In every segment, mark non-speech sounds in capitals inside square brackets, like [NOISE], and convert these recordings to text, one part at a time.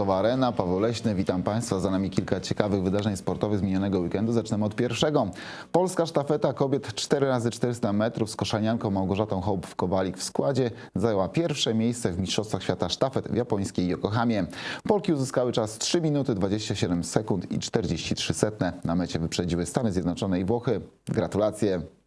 Sportowa Arena, Paweł Leśny, witam Państwa. Za nami kilka ciekawych wydarzeń sportowych z minionego weekendu. Zaczynamy od pierwszego. Polska sztafeta kobiet 4x400 metrów z koszanianką Małgorzatą Hołb-Kowalik w składzie zajęła pierwsze miejsce w Mistrzostwach Świata Sztafet w japońskiej Yokohamie. Polki uzyskały czas 3 minuty 27 sekund i 43 setne. Na mecie wyprzedziły Stany Zjednoczone i Włochy. Gratulacje.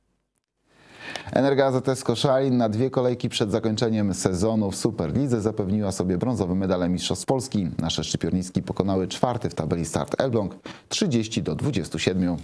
Energa AZS Koszalin na dwie kolejki przed zakończeniem sezonu w Superlidze zapewniła sobie brązowy medal Mistrzostw Polski. Nasze szczypiorniczki pokonały czwarty w tabeli start Elbląg 30 do 27.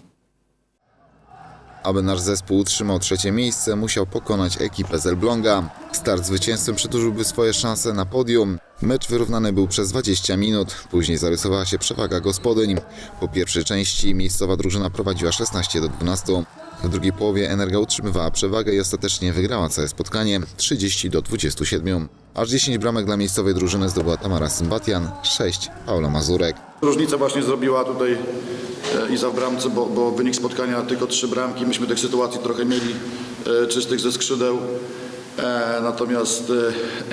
Aby nasz zespół utrzymał trzecie miejsce, musiał pokonać ekipę z Elbląga. Start zwycięzcą przedłużyłby swoje szanse na podium. Mecz wyrównany był przez 20 minut. Później zarysowała się przewaga gospodyń. Po pierwszej części miejscowa drużyna prowadziła 16 do 12. W drugiej połowie Energa utrzymywała przewagę i ostatecznie wygrała całe spotkanie 30 do 27. Aż 10 bramek dla miejscowej drużyny zdobyła Tamara Symbatian, 6 Paula Mazurek. Różnicę właśnie zrobiła tutaj e, Iza w bramce, bo, bo wynik spotkania tylko trzy bramki. Myśmy tych sytuacji trochę mieli e, czystych ze skrzydeł. E, Natomiast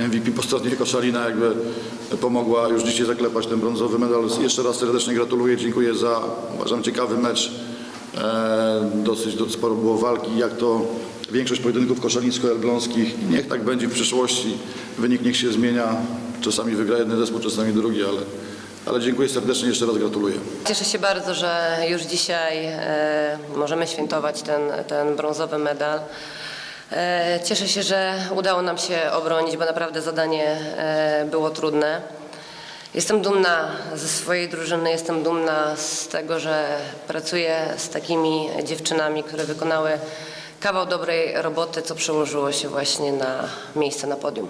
MVP po stronie Koszalina jakby pomogła już dzisiaj zaklepać ten brązowy medal. Jeszcze raz serdecznie gratuluję, dziękuję za uważam ciekawy mecz. E, Dosyć, sporo było walki, jak to większość pojedynków koszalińsko-elbląskich. I niech tak będzie w przyszłości. Wynik niech się zmienia. Czasami wygra jeden zespół, czasami drugi, ale, ale dziękuję serdecznie, jeszcze raz gratuluję. Cieszę się bardzo, że już dzisiaj e, możemy świętować ten, ten brązowy medal. E, cieszę się, że udało nam się obronić, bo naprawdę zadanie e, było trudne. Jestem dumna ze swojej drużyny, jestem dumna z tego, że pracuję z takimi dziewczynami, które wykonały kawał dobrej roboty, co przełożyło się właśnie na miejsce na podium.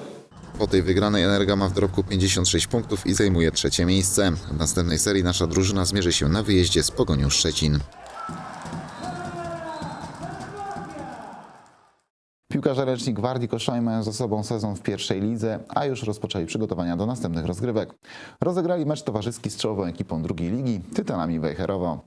Po tej wygranej Energa ma w dorobku 56 punktów i zajmuje trzecie miejsce. W następnej serii nasza drużyna zmierzy się na wyjeździe z Pogonią Szczecin. Piłkarze ręczni Gwardii Koszalin mają za sobą sezon w pierwszej lidze, a już rozpoczęli przygotowania do następnych rozgrywek. Rozegrali mecz towarzyski z czołową ekipą drugiej ligi, Tytanami Wejherowo.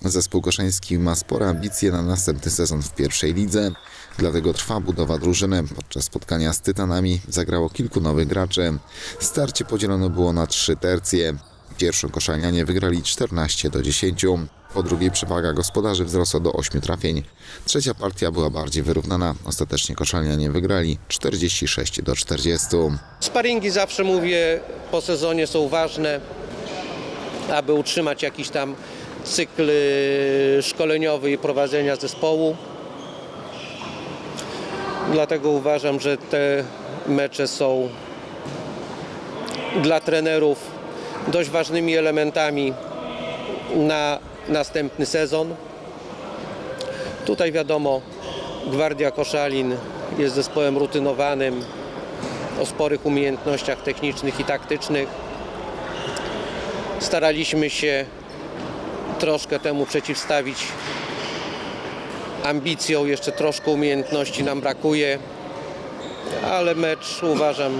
Zespół koszański ma spore ambicje na następny sezon w pierwszej lidze, dlatego trwa budowa drużyny. Podczas spotkania z Tytanami zagrało kilku nowych graczy. Starcie podzielone było na trzy tercje. Pierwszą koszalnianie wygrali 14 do 10. Po drugiej przewaga gospodarzy wzrosła do 8 trafień. Trzecia partia była bardziej wyrównana. Ostatecznie koszalnianie wygrali 46 do 40. Sparingi zawsze mówię po sezonie są ważne, aby utrzymać jakiś tam cykl y, szkoleniowy i prowadzenia zespołu. Dlatego uważam, że te mecze są dla trenerów dość ważnymi elementami na następny sezon. Tutaj wiadomo, Gwardia Koszalin jest zespołem rutynowanym, o sporych umiejętnościach technicznych i taktycznych. Staraliśmy się troszkę temu przeciwstawić ambicją, jeszcze troszkę umiejętności nam brakuje, ale mecz uważam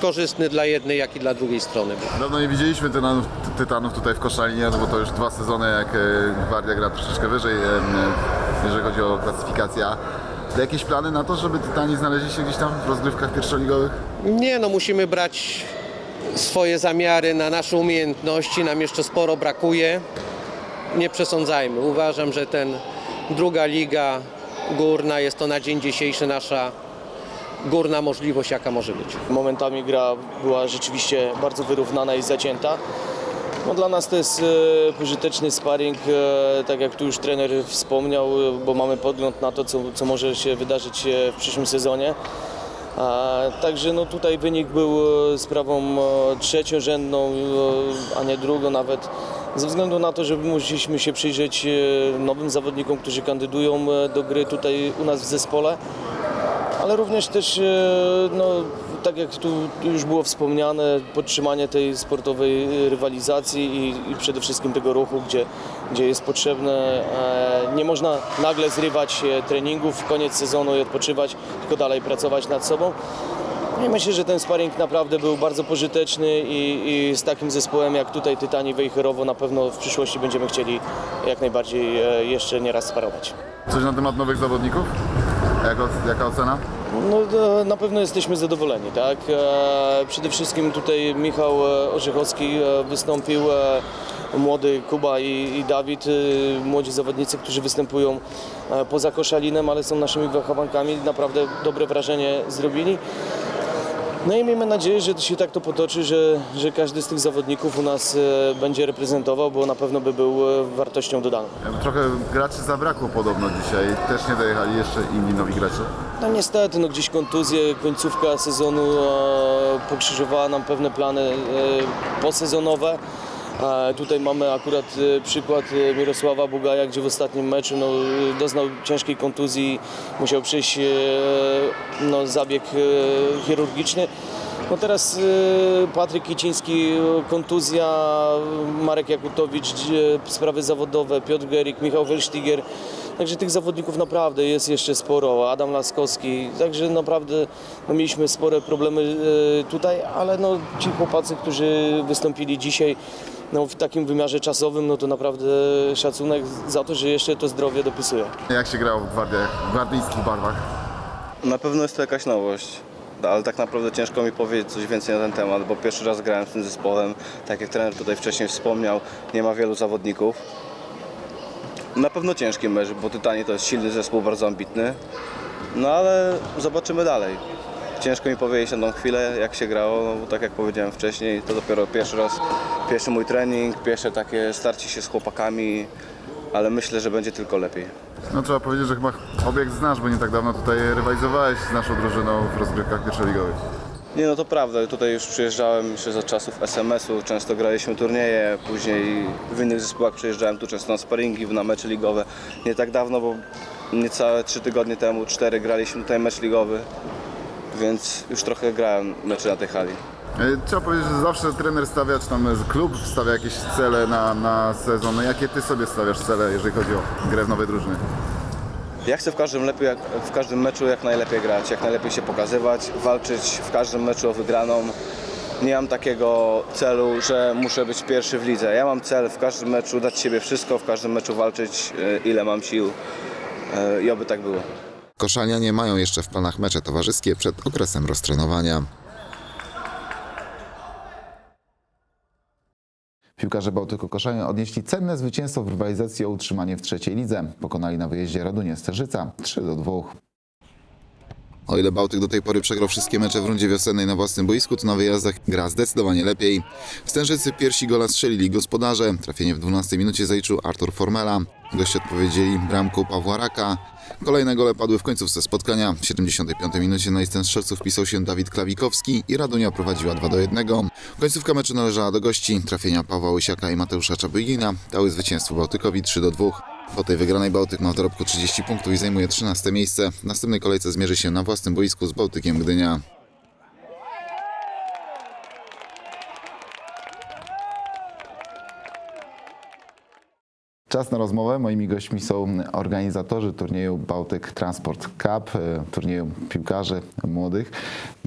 korzystny dla jednej, jak i dla drugiej strony. Dawno nie widzieliśmy tytanów, tytanów tutaj w Koszalinie, no bo to już dwa sezony, jak e, Gwardia gra troszeczkę wyżej, e, jeżeli chodzi o klasyfikację. To jakieś plany na to, żeby Tytani znaleźli się gdzieś tam w rozgrywkach pierwszoligowych? Nie, no musimy brać swoje zamiary na nasze umiejętności, nam jeszcze sporo brakuje. Nie przesądzajmy. Uważam, że ten druga liga górna jest to na dzień dzisiejszy nasza górna możliwość, jaka może być. Momentami gra była rzeczywiście bardzo wyrównana i zacięta. No, dla nas to jest e, pożyteczny sparring, e, tak jak tu już trener wspomniał, e, bo mamy podgląd na to, co, co może się wydarzyć e, w przyszłym sezonie. A, także no, tutaj wynik był e, sprawą trzeciorzędną, a nie drugą nawet. Ze względu na to, że musieliśmy się przyjrzeć nowym zawodnikom, którzy kandydują do gry tutaj u nas w zespole ale również też, e, no, tak jak tu już było wspomniane, podtrzymanie tej sportowej e, rywalizacji i, i przede wszystkim tego ruchu, gdzie, gdzie jest potrzebne. e, Nie można nagle zrywać treningów, koniec sezonu i odpoczywać, tylko dalej pracować nad sobą. No I myślę, że ten sparring naprawdę był bardzo pożyteczny i, i z takim zespołem jak tutaj Tytani Wejherowo na pewno w przyszłości będziemy chcieli jak najbardziej jeszcze nieraz sparować. Coś na temat nowych zawodników? Jaka, jaka ocena? No, na pewno jesteśmy zadowoleni, tak? E, Przede wszystkim tutaj Michał e, Orzechowski e, wystąpił, młody Kuba i, i Dawid, młodzi zawodnicy, którzy występują poza koszalinem, ale są naszymi wychowankami, naprawdę dobre wrażenie zrobili. No i miejmy nadzieję, że się tak to potoczy, że, że każdy z tych zawodników u nas e, będzie reprezentował, bo na pewno by był e, wartością dodaną. Trochę graczy zabrakło podobno dzisiaj. Też nie dojechali jeszcze inni nowi gracze. No niestety, no gdzieś kontuzje, końcówka sezonu e, pokrzyżowała nam pewne plany e, posezonowe. Tutaj mamy akurat e, przykład e, Mirosława Bugaja, gdzie w ostatnim meczu no, e, doznał ciężkiej kontuzji, musiał przejść e, no, zabieg chirurgiczny. No teraz Patryk Kiciński, kontuzja, Marek Jakutowicz, sprawy zawodowe, Piotr Gerik, Michał Welsztiger. Także tych zawodników naprawdę jest jeszcze sporo. Adam Laskowski, także naprawdę no, mieliśmy spore problemy tutaj, ale no, ci chłopacy, którzy wystąpili dzisiaj no, w takim wymiarze czasowym, no to naprawdę szacunek za to, że jeszcze to zdrowie dopisuje. Jak się grało w, gwardiach, w gwardyjskich barwach? Na pewno jest to jakaś nowość, ale tak naprawdę ciężko mi powiedzieć coś więcej na ten temat, bo pierwszy raz grałem z tym zespołem. Tak jak trener tutaj wcześniej wspomniał, nie ma wielu zawodników. Na pewno ciężki mecz, bo Tytani to jest silny zespół, bardzo ambitny. No ale zobaczymy dalej. Ciężko mi powiedzieć na tą chwilę, jak się grało, no bo tak jak powiedziałem wcześniej, to dopiero pierwszy raz, pierwszy mój trening, pierwsze takie starcie się z chłopakami, ale myślę, że będzie tylko lepiej. No trzeba powiedzieć, że chyba obiekt znasz, bo nie tak dawno tutaj rywalizowałeś z naszą drużyną w rozgrywkach pierwszoligowych. Nie no to prawda, tutaj już przyjeżdżałem jeszcze za czasów SMS-u, często graliśmy turnieje, później w innych zespołach przyjeżdżałem tu często na sparingi, na mecze ligowe. Nie tak dawno, bo niecałe trzy tygodnie temu, cztery graliśmy tutaj mecz ligowy, więc już trochę grałem mecze na tej hali. E, Trzeba powiedzieć, że zawsze trener stawia, czy tam klub stawia jakieś cele na, na sezon. No jakie ty sobie stawiasz cele, jeżeli chodzi o grę w nowej drużynie? Ja chcę w każdym, lepiej, jak, w każdym meczu jak najlepiej grać, jak najlepiej się pokazywać, walczyć w każdym meczu o wygraną. Nie mam takiego celu, że muszę być pierwszy w lidze. Ja mam cel w każdym meczu dać siebie wszystko, w każdym meczu walczyć e, ile mam sił e, i oby tak było. Koszalianie mają jeszcze w planach mecze towarzyskie przed okresem roztrenowania. Piłkarze Bałtyku Koszalin odnieśli cenne zwycięstwo w rywalizacji o utrzymanie w trzeciej lidze. Pokonali na wyjeździe Radunie Sterzyca 3 do 2. O ile Bałtyk do tej pory przegrał wszystkie mecze w rundzie wiosennej na własnym boisku, to na wyjazdach gra zdecydowanie lepiej. Stężycy pierwsi gola strzelili gospodarze. Trafienie w 12 minucie zaliczył Artur Formela. Goście odpowiedzieli bramką Pawła Raka. Kolejne gole padły w końcówce spotkania. W 75 minucie na listę strzelców wpisał się Dawid Klawikowski i Radunia prowadziła 2 do 1. Końcówka meczu należała do gości. Trafienia Pawła Łysiaka i Mateusza Czabygina dały zwycięstwo Bałtykowi 3 do 2. Po tej wygranej Bałtyk ma w dorobku 30 punktów i zajmuje 13 miejsce. W następnej kolejce zmierzy się na własnym boisku z Bałtykiem Gdynia. Czas na rozmowę. Moimi gośćmi są organizatorzy turnieju Bałtyk Transport Cup, e, turnieju piłkarzy młodych.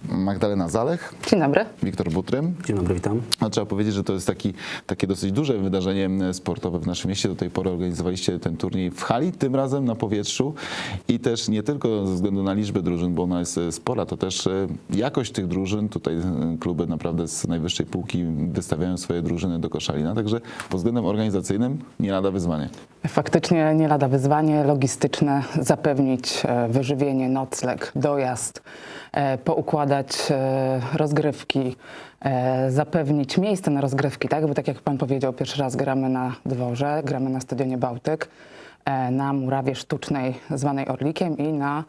Magdalena Zalech, Dzień dobry. Wiktor Butrym. Dzień dobry, witam. No, trzeba powiedzieć, że to jest taki, takie dosyć duże wydarzenie m, sportowe w naszym mieście. Do tej pory organizowaliście ten turniej w hali, tym razem na powietrzu i też nie tylko ze względu na liczbę drużyn, bo ona jest e, spora, to też e, jakość tych drużyn. Tutaj e, kluby naprawdę z najwyższej półki wystawiają swoje drużyny do koszalina, także pod względem organizacyjnym nie lada wyzwanie. Faktycznie nie lada wyzwanie logistyczne zapewnić e, wyżywienie, nocleg, dojazd, e, poukładać e, rozgrywki, zapewnić miejsce na rozgrywki, tak? Bo tak jak pan powiedział, pierwszy raz gramy na dworze, gramy na stadionie Bałtyk, na murawie sztucznej zwanej Orlikiem i na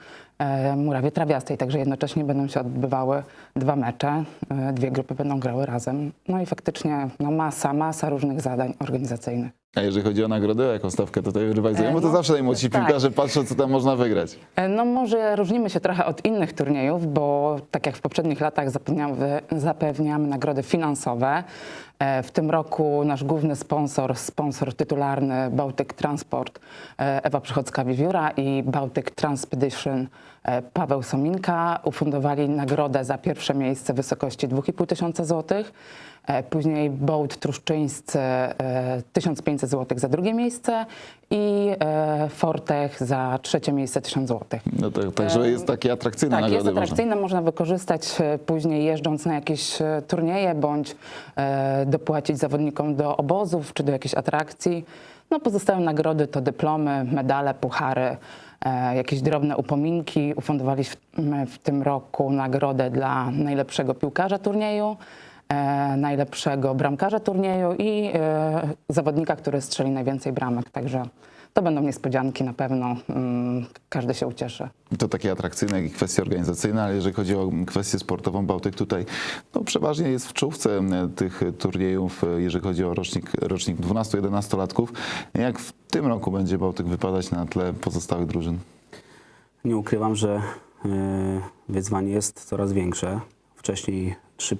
murawie trawiastej, także jednocześnie będą się odbywały dwa mecze, dwie grupy będą grały razem. No i faktycznie no masa, masa różnych zadań organizacyjnych. A jeżeli chodzi o nagrodę, o jaką stawkę tutaj rywalizują, E, bo to no, zawsze najmłodsi tak. piłkarze patrzą, co tam można wygrać. E, No może różnimy się trochę od innych turniejów, bo tak jak w poprzednich latach zapewniamy, zapewniamy nagrody finansowe. E, W tym roku nasz główny sponsor, sponsor tytularny Bałtyk Transport e, Ewa Przychodzka-Wiewióra i Bałtyk Transpedition e, Paweł Sominka ufundowali nagrodę za pierwsze miejsce w wysokości 2,5 tysiąca złotych. E, Później Bołt Truszczyńscy e, 1500 zł za drugie miejsce i e, Fortech za trzecie miejsce 1000 zł. No to, także jest takie atrakcyjne Tak, jest nagrody. można. atrakcyjne, można wykorzystać e, później jeżdżąc na jakieś e, turnieje bądź e, dopłacić zawodnikom do obozów czy do jakiejś atrakcji. No pozostałe nagrody to dyplomy, medale, puchary, e, jakieś drobne upominki. Ufundowaliśmy w tym roku nagrodę dla najlepszego piłkarza turnieju, e, najlepszego bramkarza turnieju i e, zawodnika, który strzeli najwięcej bramek. Także to będą niespodzianki na pewno. Mm, każdy się ucieszy. To takie atrakcyjne, jak i kwestie organizacyjne, ale jeżeli chodzi o kwestię sportową, Bałtyk tutaj no, przeważnie jest w czołówce e, tych turniejów, e, jeżeli chodzi o rocznik, rocznik 12-11-latków. Jak w tym roku będzie Bałtyk wypadać na tle pozostałych drużyn? Nie ukrywam, że e, wyzwanie jest coraz większe. Wcześniej, trzy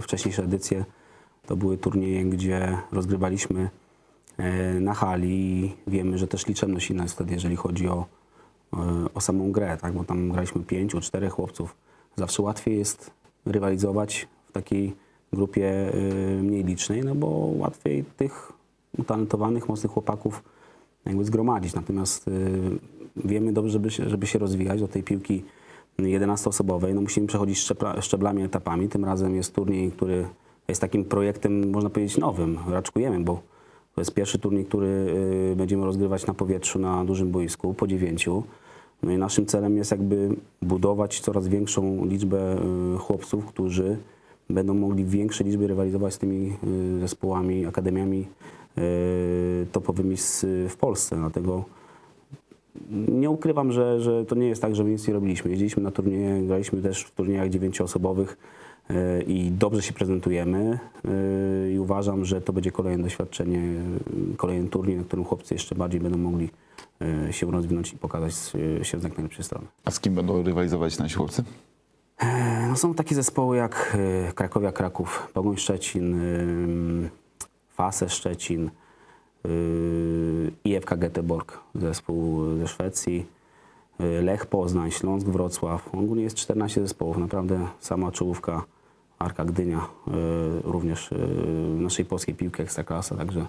wcześniejsze edycje to były turnieje, gdzie rozgrywaliśmy e, na hali i wiemy, że też liczebność inna jest wtedy, jeżeli chodzi o, e, o samą grę, tak? bo tam graliśmy pięciu, czterech chłopców. Zawsze łatwiej jest rywalizować w takiej grupie e, mniej licznej, no bo łatwiej tych utalentowanych, mocnych chłopaków jakby zgromadzić. Natomiast wiemy dobrze, żeby się, żeby się rozwijać do tej piłki 11-osobowej, no musimy przechodzić szczeblami, etapami. Tym razem jest turniej, który jest takim projektem, można powiedzieć, nowym. Raczkujemy, bo to jest pierwszy turniej, który y, będziemy rozgrywać na powietrzu, na dużym boisku, po dziewięciu. No i naszym celem jest jakby budować coraz większą liczbę y, chłopców, którzy będą mogli w większej liczbie rywalizować z tymi y, zespołami, akademiami topowymi w Polsce. Dlatego nie ukrywam, że, że to nie jest tak, że my nic nie robiliśmy. Jeździliśmy na turnieje, graliśmy też w turniejach dziewięcioosobowych y, i dobrze się prezentujemy y, i uważam, że to będzie kolejne doświadczenie, y, kolejny turniej, na którym chłopcy jeszcze bardziej będą mogli się rozwinąć i pokazać się z jak najlepszej strony. A z kim będą rywalizować nasi chłopcy? No są takie zespoły jak Krakowia Kraków, Pogoń Szczecin, Fase Szczecin, y, IFK Göteborg, zespół ze Szwecji, y, Lech Poznań, Śląsk Wrocław. Ogólnie jest 14 zespołów, naprawdę sama czołówka Arka Gdynia, y, również naszej polskiej piłki Ekstraklasa, także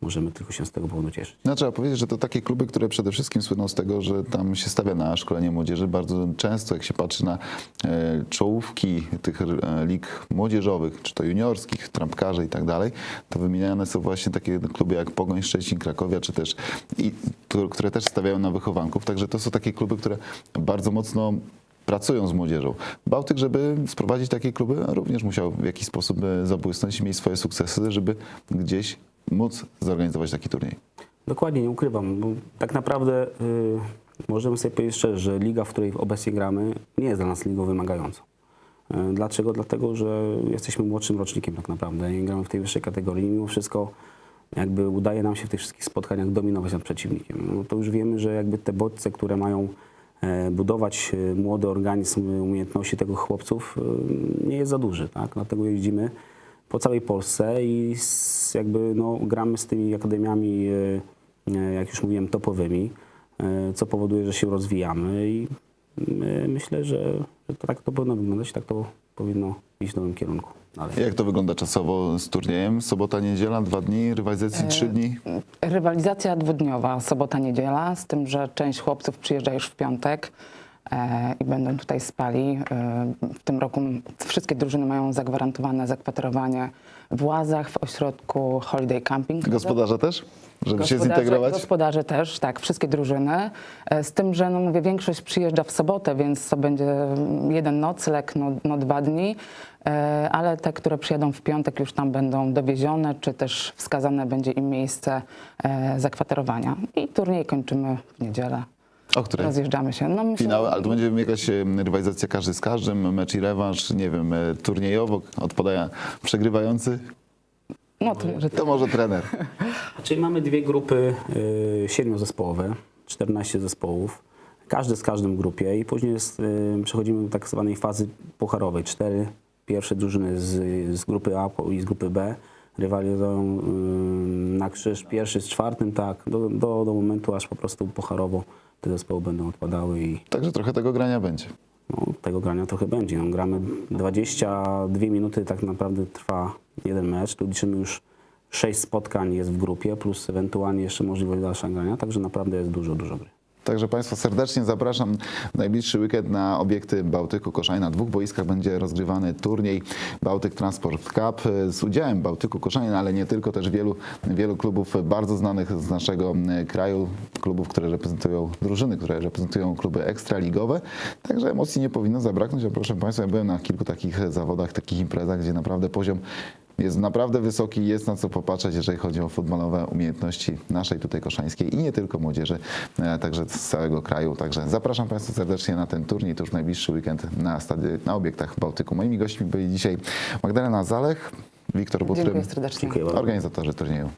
możemy tylko się z tego powodu cieszyć. No, trzeba powiedzieć, że to takie kluby, które przede wszystkim słyną z tego, że tam się stawia na szkolenie młodzieży. Bardzo często, jak się patrzy na e, czołówki tych e, lig młodzieżowych, czy to juniorskich, trampkarzy i tak dalej, to wymieniane są właśnie takie kluby jak Pogoń Szczecin, Krakowia, czy też, i, które też stawiają na wychowanków. Także to są takie kluby, które bardzo mocno pracują z młodzieżą. Bałtyk, żeby sprowadzić takie kluby, również musiał w jakiś sposób e, zabłysnąć i mieć swoje sukcesy, żeby gdzieś móc zorganizować taki turniej. Dokładnie, nie ukrywam. Bo tak naprawdę y, możemy sobie powiedzieć szczerze, że liga, w której obecnie gramy, nie jest dla nas ligą wymagającą. Y, dlaczego? Dlatego, że jesteśmy młodszym rocznikiem tak naprawdę. Nie gramy w tej wyższej kategorii. Mimo wszystko jakby udaje nam się w tych wszystkich spotkaniach dominować nad przeciwnikiem. No to już wiemy, że jakby te bodźce, które mają e, budować młody organizm, umiejętności tego chłopców, nie jest za duży. Tak? Dlatego jeździmy po całej Polsce i z, jakby no, gramy z tymi akademiami, e, e, jak już mówiłem, topowymi, e, co powoduje, że się rozwijamy i myślę, że, że to tak to powinno wyglądać, tak to powinno iść w nowym kierunku. Ale Jak to wygląda czasowo z turniejem? Sobota, niedziela, dwa dni, rywalizacji trzy dni? Rywalizacja dwudniowa, sobota, niedziela, z tym, że część chłopców przyjeżdża już w piątek i będą tutaj spali. E, w tym roku wszystkie drużyny mają zagwarantowane zakwaterowanie w Łazach, w ośrodku Holiday Camping. Gospodarze też? Żeby się zintegrować? Gospodarze też, tak, wszystkie drużyny. E, Z tym, że no mówię, większość przyjeżdża w sobotę, więc to będzie jeden nocleg, no, no dwa dni, E, ale te, które przyjadą w piątek już tam będą dowiezione, czy też wskazane będzie im miejsce e, zakwaterowania. I turniej kończymy w niedzielę. O której? Rozjeżdżamy się. No, myślę, Finały, ale to będzie jakaś e, rywalizacja każdy z każdym, mecz i rewanż, nie wiem, e, turniejowo, odpadają przegrywający, no to może to może trener. [LAUGHS] Czyli mamy dwie grupy y, siedmiozespołowe, 14 zespołów, każdy z każdym w grupie i później jest, y, przechodzimy do tak zwanej fazy pucharowej. Cztery pierwsze drużyny z, z grupy A i z grupy B rywalizują y, na krzyż pierwszy z czwartym, tak, do, do, do momentu aż po prostu pucharowo te zespoły będą odpadały i Także trochę tego grania będzie. no, tego grania trochę będzie. No, gramy 22 minuty, tak naprawdę trwa jeden mecz. Tu liczymy już 6 spotkań jest w grupie, plus ewentualnie jeszcze możliwość dalszego grania, także naprawdę jest dużo, dużo gry. Także Państwa serdecznie zapraszam w najbliższy weekend na obiekty Bałtyku Koszalin. Na dwóch boiskach będzie rozgrywany turniej Bałtyk Transport Cup z udziałem Bałtyku Koszalin, ale nie tylko, też wielu, wielu klubów bardzo znanych z naszego kraju, klubów, które reprezentują, drużyny, które reprezentują kluby ekstraligowe. Także emocji nie powinno zabraknąć, a proszę Państwa, ja byłem na kilku takich zawodach, takich imprezach, gdzie naprawdę poziom jest naprawdę wysoki, jest na co popatrzeć, jeżeli chodzi o futbolowe umiejętności naszej tutaj koszańskiej i nie tylko młodzieży, e, także z całego kraju. Także zapraszam Państwa serdecznie na ten turniej, to już najbliższy weekend na, stadi- na obiektach Bałtyku. Moimi gośćmi byli dzisiaj Magdalena Zalech, Wiktor Butrym, organizatorzy turnieju.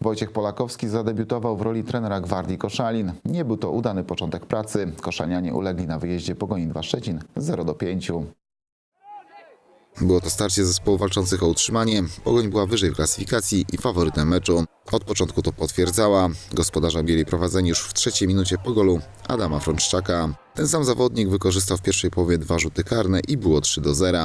Wojciech Polakowski zadebiutował w roli trenera Gwardii Koszalin. Nie był to udany początek pracy. Koszalianie ulegli na wyjeździe Pogoni 2 Szczecin 0 do 5. Było to starcie zespołów walczących o utrzymanie. Pogoń była wyżej w klasyfikacji i faworytem meczu. Od początku to potwierdzała. Gospodarze mieli prowadzenie już w trzeciej minucie po golu Adama Frączczaka. Ten sam zawodnik wykorzystał w pierwszej połowie dwa rzuty karne i było 3 do 0.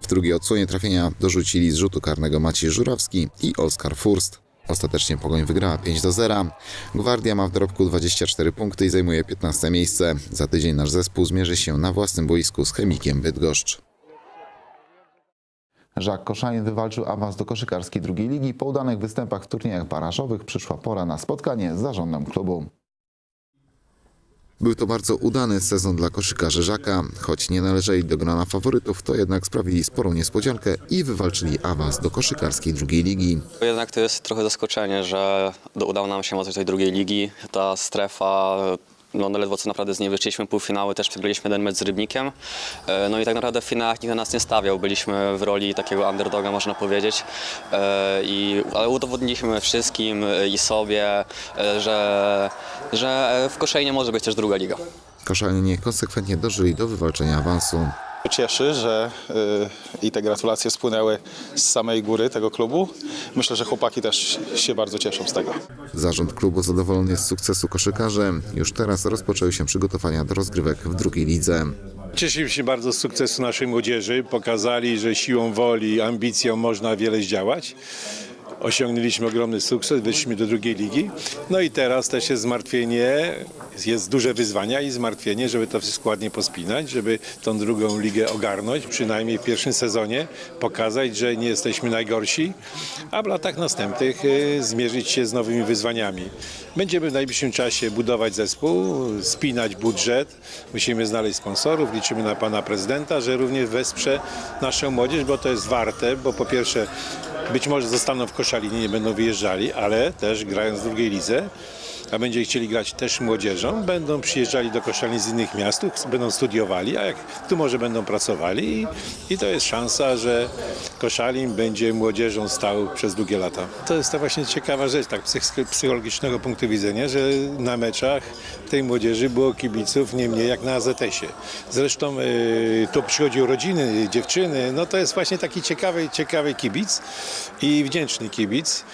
W drugiej odsłonie trafienia dorzucili z rzutu karnego Maciej Żurawski i Oskar Furst. Ostatecznie Pogoń wygrała 5 do 0. Gwardia ma w dorobku 24 punkty i zajmuje 15 miejsce. Za tydzień nasz zespół zmierzy się na własnym boisku z Chemikiem Bydgoszcz. Żak Koszalin wywalczył awans do koszykarskiej drugiej ligi. Po udanych występach w turniejach barażowych przyszła pora na spotkanie z zarządem klubu. Był to bardzo udany sezon dla koszykarzy Żaka. Choć nie należeli do grona faworytów, to jednak sprawili sporą niespodziankę i wywalczyli awans do koszykarskiej drugiej ligi. Jednak to jest trochę zaskoczenie, że udało nam się do tej drugiej ligi. Ta strefa, no no ledwo co naprawdę z niej wyszliśmy, półfinały też przegraliśmy jeden mecz z Rybnikiem. E, No i tak naprawdę w finałach nikt na nas nie stawiał. Byliśmy w roli takiego underdoga, można powiedzieć. E, I, ale udowodniliśmy wszystkim i sobie, e, że, że w Koszalinie może być też druga liga. Koszalinianie konsekwentnie dożyli do wywalczenia awansu. Cieszy, że y, i te gratulacje spłynęły z samej góry tego klubu. Myślę, że chłopaki też się bardzo cieszą z tego. Zarząd klubu zadowolony jest z sukcesu koszykarzy. Już teraz rozpoczęły się przygotowania do rozgrywek w drugiej lidze. Cieszymy się bardzo z sukcesu naszej młodzieży. Pokazali, że siłą woli, ambicją można wiele zdziałać. Osiągnęliśmy ogromny sukces, wyszliśmy do drugiej ligi. No i teraz też jest zmartwienie, jest duże wyzwania i zmartwienie, żeby to wszystko ładnie pospinać, żeby tą drugą ligę ogarnąć, przynajmniej w pierwszym sezonie, pokazać, że nie jesteśmy najgorsi, a w latach następnych y, zmierzyć się z nowymi wyzwaniami. Będziemy w najbliższym czasie budować zespół, spinać budżet, musimy znaleźć sponsorów, liczymy na pana prezydenta, że również wesprze naszą młodzież, bo to jest warte, bo po pierwsze być może zostaną w Koszalinie, nie będą wyjeżdżali, ale też grając w drugiej lidze, a będziemy chcieli grać też młodzieżą, będą przyjeżdżali do Koszalin z innych miast, będą studiowali, a jak tu może będą pracowali i, i to jest szansa, że Koszalin będzie młodzieżą stał przez długie lata. To jest ta właśnie ciekawa rzecz, tak psych- psychologicznego punktu widzenia, że na meczach tej młodzieży było kibiców nie mniej jak na AZS-ie. Zresztą y, tu przychodziły rodziny, dziewczyny, no to jest właśnie taki ciekawy, ciekawy kibic i wdzięczny kibic.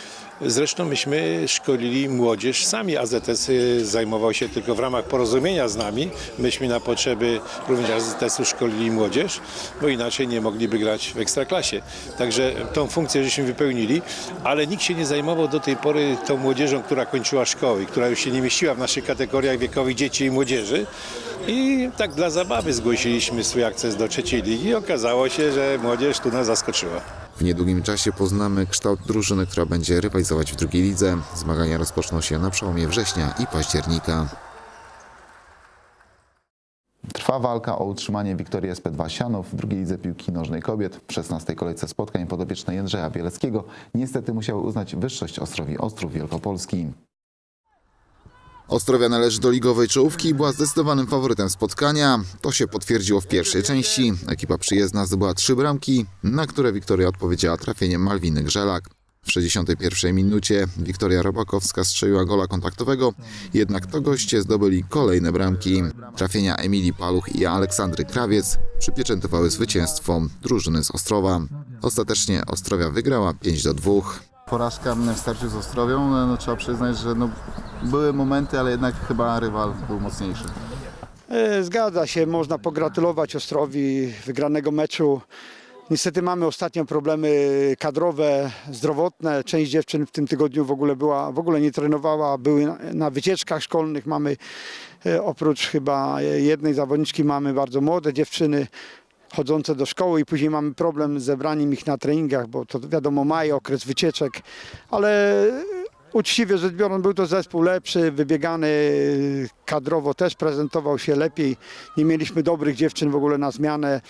Zresztą myśmy szkolili młodzież, sami AZS zajmował się tylko w ramach porozumienia z nami. Myśmy na potrzeby również AZS-u szkolili młodzież, bo inaczej nie mogliby grać w ekstraklasie. Także tą funkcję żeśmy wypełnili, ale nikt się nie zajmował do tej pory tą młodzieżą, która kończyła szkoły, która już się nie mieściła w naszych kategoriach wiekowych dzieci i młodzieży. I tak dla zabawy zgłosiliśmy swój akces do trzeciej ligi i okazało się, że młodzież tu nas zaskoczyła. W niedługim czasie poznamy kształt drużyny, która będzie rywalizować w drugiej lidze. Zmagania rozpoczną się na przełomie września i października. Trwa walka o utrzymanie Wiktorii SP2 Sianów w drugiej lidze piłki nożnej kobiet. W 16 kolejce spotkań podopieczne Jędrzeja Bieleckiego niestety musiały uznać wyższość Ostrowi Ostrów Wielkopolski. Ostrowia należy do ligowej czołówki i była zdecydowanym faworytem spotkania. To się potwierdziło w pierwszej części. Ekipa przyjezdna zdobyła trzy bramki, na które Wiktoria odpowiedziała trafieniem Malwiny Grzelak. W 61 minucie Wiktoria Robakowska strzeliła gola kontaktowego, jednak to goście zdobyli kolejne bramki. Trafienia Emilii Paluch i Aleksandry Krawiec przypieczętowały zwycięstwo drużyny z Ostrowa. Ostatecznie Ostrowia wygrała 5 do 2. Porażka w starciu z Ostrowią, no, no trzeba przyznać, że no, były momenty, ale jednak chyba rywal był mocniejszy. E, Zgadza się, można pogratulować Ostrowi wygranego meczu. Niestety mamy ostatnio problemy kadrowe, zdrowotne. Część dziewczyn w tym tygodniu w ogóle była, w ogóle nie trenowała, były na, na wycieczkach szkolnych. Mamy e, oprócz chyba jednej zawodniczki mamy bardzo młode dziewczyny chodzące do szkoły i później mamy problem z zebraniem ich na treningach, bo to wiadomo maj, okres wycieczek, ale uczciwie rzecz biorąc był to zespół lepszy, wybiegany kadrowo też prezentował się lepiej. Nie mieliśmy dobrych dziewczyn w ogóle na zmianę,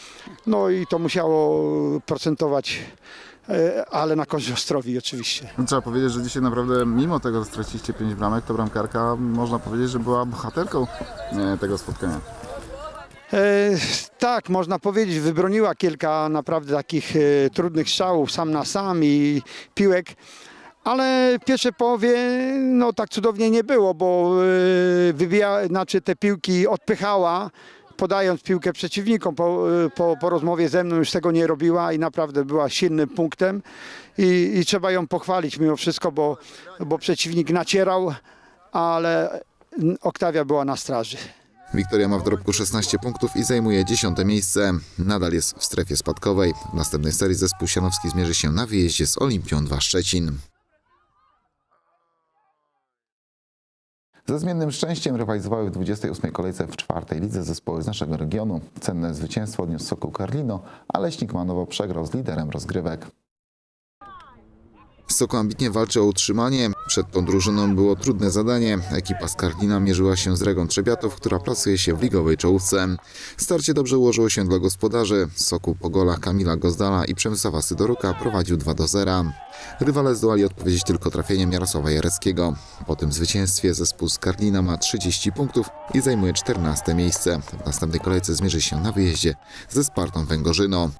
no i to musiało procentować, e, ale na korzyść Ostrowi oczywiście. No, trzeba powiedzieć, że dzisiaj naprawdę, mimo tego, że straciliście 5 bramek, to bramkarka można powiedzieć, że była bohaterką e, tego spotkania. E, tak, można powiedzieć, wybroniła kilka naprawdę takich e, trudnych strzałów sam na sam i piłek. Ale w pierwszej połowie no tak cudownie nie było, bo e, wybija, znaczy te piłki odpychała, podając piłkę przeciwnikom. Po, po, po rozmowie ze mną już tego nie robiła i naprawdę była silnym punktem i, i trzeba ją pochwalić mimo wszystko, bo, bo przeciwnik nacierał, ale Oktawia była na straży. Wiktoria ma w dorobku 16 punktów i zajmuje 10 miejsce. Nadal jest w strefie spadkowej. W następnej serii zespół Sianowski zmierzy się na wyjeździe z Olimpią 2 Szczecin. Ze zmiennym szczęściem rywalizowały w 28. kolejce w czwartej lidze zespoły z naszego regionu. Cenne zwycięstwo odniósł Sokół Karlino, a Leśnik Manowo przegrał z liderem rozgrywek. Soko ambitnie walczy o utrzymanie. Przed tą drużyną było trudne zadanie. Ekipa z mierzyła się z Regą Trzebiatów, która plasuje się w ligowej czołówce. Starcie dobrze ułożyło się dla gospodarzy. Sokół po golach Kamila Gozdala i Przemysława Sydoruka prowadził 2 do 0. Rywale zdołali odpowiedzieć tylko trafieniem Jarosława Jareckiego. Po tym zwycięstwie zespół z Karlina ma 30 punktów i zajmuje 14 miejsce. W następnej kolejce zmierzy się na wyjeździe ze Spartą Węgorzyno.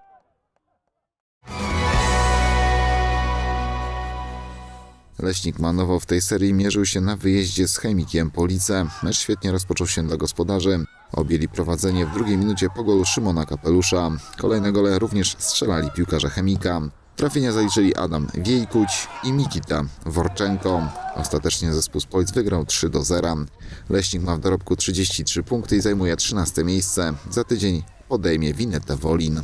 Leśnik Manowo w tej serii mierzył się na wyjeździe z Chemikiem Police. Mecz świetnie rozpoczął się dla gospodarzy. Objęli prowadzenie w drugiej minucie po golu Szymona Kapelusza. Kolejne gole również strzelali piłkarze Chemika. Trafienia zaliczyli Adam Wiejkuć i Mikita Worczenko. Ostatecznie zespół z Polic wygrał 3 do 0. Leśnik ma w dorobku 33 punkty i zajmuje 13 miejsce. Za tydzień podejmie Winetę Wolin.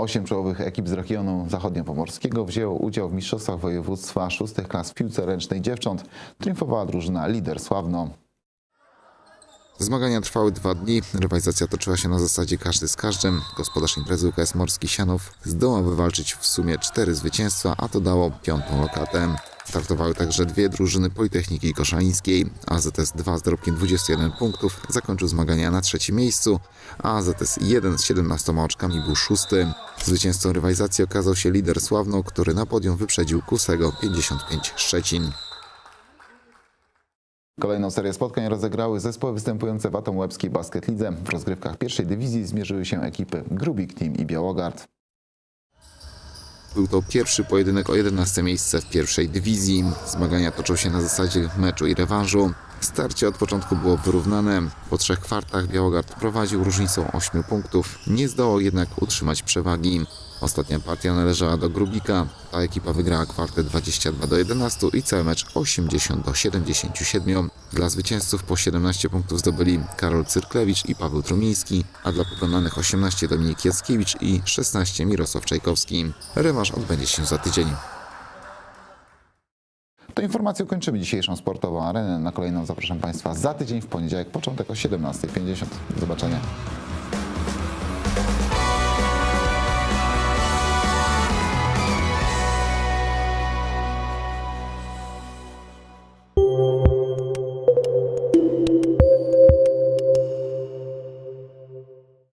Osiem czołowych ekip z regionu zachodniopomorskiego wzięło udział w Mistrzostwach Województwa szóstych klas w piłce ręcznej dziewcząt. Triumfowała drużyna Lider Sławno. Zmagania trwały dwa dni. Rywalizacja toczyła się na zasadzie każdy z każdym. Gospodarz imprezy UKS Morski Sianów zdołał wywalczyć w sumie cztery zwycięstwa, a to dało piątą lokatę. Startowały także dwie drużyny Politechniki Koszalińskiej. AZS 2 z dorobkiem 21 punktów zakończył zmagania na trzecim miejscu, a AZS 1 z 17 oczkami był szósty. Zwycięzcą rywalizacji okazał się lider Sławno, który na podium wyprzedził Kusego 55 Szczecin. Kolejną serię spotkań rozegrały zespoły występujące w Atom Łebskiej Basket Lidze. W rozgrywkach pierwszej dywizji zmierzyły się ekipy Grubik Team i Białogard. Był to pierwszy pojedynek o 11 miejsce w pierwszej dywizji. Zmagania toczą się na zasadzie meczu i rewanżu. Starcie od początku było wyrównane. Po trzech kwartach Białogard prowadził różnicą 8 punktów. Nie zdołał jednak utrzymać przewagi. Ostatnia partia należała do Grubika. Ta ekipa wygrała kwartę 22 do 11 i cały mecz 80 do 77. Dla zwycięzców po 17 punktów zdobyli Karol Cyrklewicz i Paweł Trumiński, a dla pokonanych 18 Dominik Jackiewicz i 16 Mirosław Czajkowski. Rewanż odbędzie się za tydzień. To informacją kończymy dzisiejszą sportową arenę. Na kolejną zapraszam Państwa za tydzień w poniedziałek, początek o 17.50. Do zobaczenia.